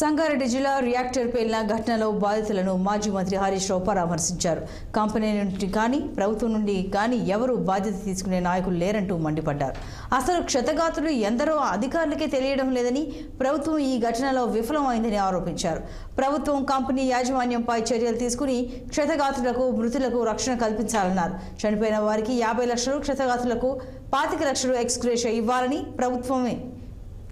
సంగారెడ్డి జిల్లా రియాక్టర్ పేలిన ఘటనలో బాధితులను మాజీ మంత్రి హరీష్ రావు పరామర్శించారు. కంపెనీ నుండి కానీ ప్రభుత్వం నుండి కానీ ఎవరు బాధ్యత తీసుకునే నాయకులు లేరంటూ మండిపడ్డారు. అసలు క్షతగాతులు ఎందరో అధికారులకే తెలియడం లేదని ప్రభుత్వం ఈ ఘటనలో విఫలమైందని ఆరోపించారు. ప్రభుత్వం కంపెనీ యాజమాన్యంపై చర్యలు తీసుకుని క్షతగాతులకు మృతులకు రక్షణ కల్పించాలన్నారు. చనిపోయిన వారికి యాభై లక్షలు క్షతగాతులకు పాతిక లక్షలు ఎక్స్గ్రేషియా ఇవ్వాలని ప్రభుత్వమే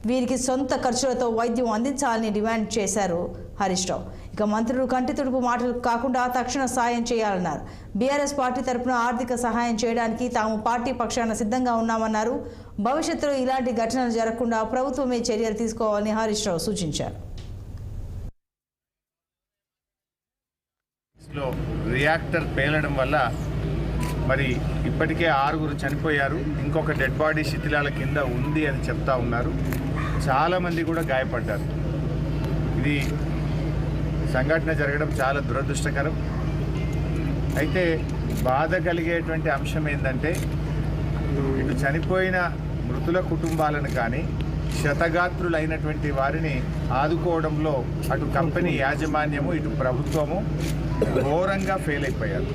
వీరికి సొంత ఖర్చులతో వైద్యం అందించాలని డిమాండ్ చేశారు హరీష్ రావు. ఇక మంత్రులు కంటి తుడుపు మాటలు కాకుండా తక్షణ సాయం చేయాలన్నారు. బీఆర్ఎస్ పార్టీ తరపున ఆర్థిక సహాయం చేయడానికి తాము పార్టీ పక్షాన సిద్ధంగా ఉన్నామన్నారు. భవిష్యత్తులో ఇలాంటి ఘటనలు జరగకుండా ప్రభుత్వమే చర్యలు తీసుకోవాలని హరీష్ రావు సూచించారు. రియాక్టర్ పేలడం వల్ల మరి ఇప్పటికే ఆరుగురు చనిపోయారు. ఇంకొక డెడ్ బాడీ శిథిలాల కింద ఉంది అని చెప్తా ఉన్నారు. చాలామంది కూడా గాయపడ్డారు. ఇది సంఘటన జరగడం చాలా దురదృష్టకరం. అయితే బాధ కలిగేటువంటి అంశం ఏంటంటే ఇటు చనిపోయిన మృతుల కుటుంబాలను కానీ శతగాత్రులైనటువంటి వారిని ఆదుకోవడంలో అటు కంపెనీ యాజమాన్యము ఇటు ప్రభుత్వము ఘోరంగా ఫెయిల్ అయిపోయారు.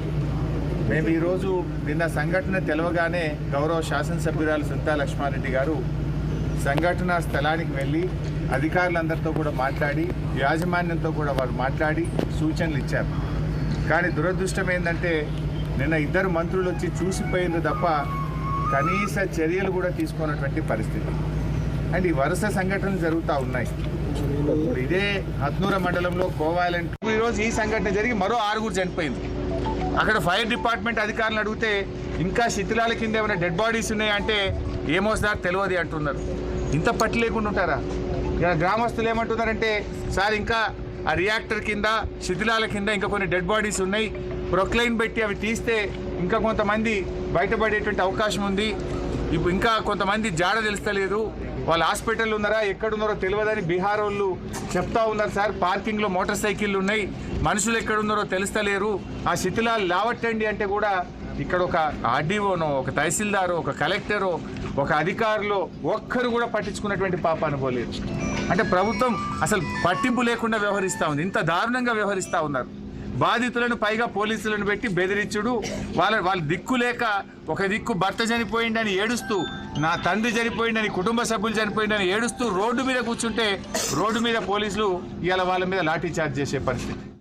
మేము ఈరోజు నిన్న సంఘటన తెలవగానే గౌరవ శాసనసభ్యురాలు సుంతా లక్ష్మారెడ్డి గారు సంఘటన స్థలానికి వెళ్ళి అధికారులందరితో కూడా మాట్లాడి యాజమాన్యంతో కూడా వారు మాట్లాడి సూచనలు ఇచ్చారు. కానీ దురదృష్టం ఏంటంటే నిన్న ఇద్దరు మంత్రులు వచ్చి చూసిపోయింది తప్ప కనీస చర్యలు కూడా తీసుకున్నటువంటి పరిస్థితి. అండ్ ఈ వరుస సంఘటనలు జరుగుతూ ఉన్నాయి. ఇదే హత్నూర మండలంలో కోవాలంట్ ఈరోజు ఈ సంఘటన జరిగి మరో ఆరుగురు చనిపోయింది. అక్కడ ఫైర్ డిపార్ట్మెంట్ అధికారులు అడిగితే ఇంకా శిథిలాల కింద ఏమైనా డెడ్ బాడీస్ ఉన్నాయంటే ఏమోస్తారు తెలియదు అంటున్నారు. ఇంత పట్టి లేకుండా ఉంటారా? ఇక్కడ గ్రామస్తులు ఏమంటున్నారంటే సార్ ఇంకా ఆ రియాక్టర్ కింద శిథిలాల కింద ఇంకా కొన్ని డెడ్ బాడీస్ ఉన్నాయి. ప్రొక్లైన్ పెట్టి అవి తీస్తే ఇంకా కొంతమంది బయటపడేటువంటి అవకాశం ఉంది. ఇప్పుడు ఇంకా కొంతమంది జాడ తెలుస్తలేదు. వాళ్ళు హాస్పిటల్ ఉన్నారా ఎక్కడున్నారో తెలియదని బీహార్ వాళ్ళు చెప్తా ఉన్నారు సార్. పార్కింగ్లో మోటార్ సైకిళ్ళు ఉన్నాయి. మనుషులు ఎక్కడున్నారో తెలుస్తలేరు. ఆ శిథిలాలు లావట్టండి అంటే కూడా ఇక్కడ ఒక ఆర్డీఓనో ఒక తహసీల్దారో ఒక కలెక్టరో ఒక అధికారులు ఒక్కరు కూడా పట్టించుకున్నటువంటి పాపాను పోలేదు అంటే ప్రభుత్వం అసలు పట్టింపు లేకుండా వ్యవహరిస్తూ ఉంది. ఇంత దారుణంగా వ్యవహరిస్తూ ఉన్నారు. బాధితులను పైగా పోలీసులను పెట్టి బెదిరించుడు. వాళ్ళ వాళ్ళ దిక్కు లేక ఒక దిక్కు భర్త చనిపోయిండని ఏడుస్తూ నా తండ్రి చనిపోయిండని కుటుంబ సభ్యులు చనిపోయిండని ఏడుస్తూ రోడ్డు మీద కూర్చుంటే రోడ్డు మీద పోలీసులు ఇవాళ వాళ్ళ మీద లాఠీ చార్జ్ చేసే పరిస్థితి.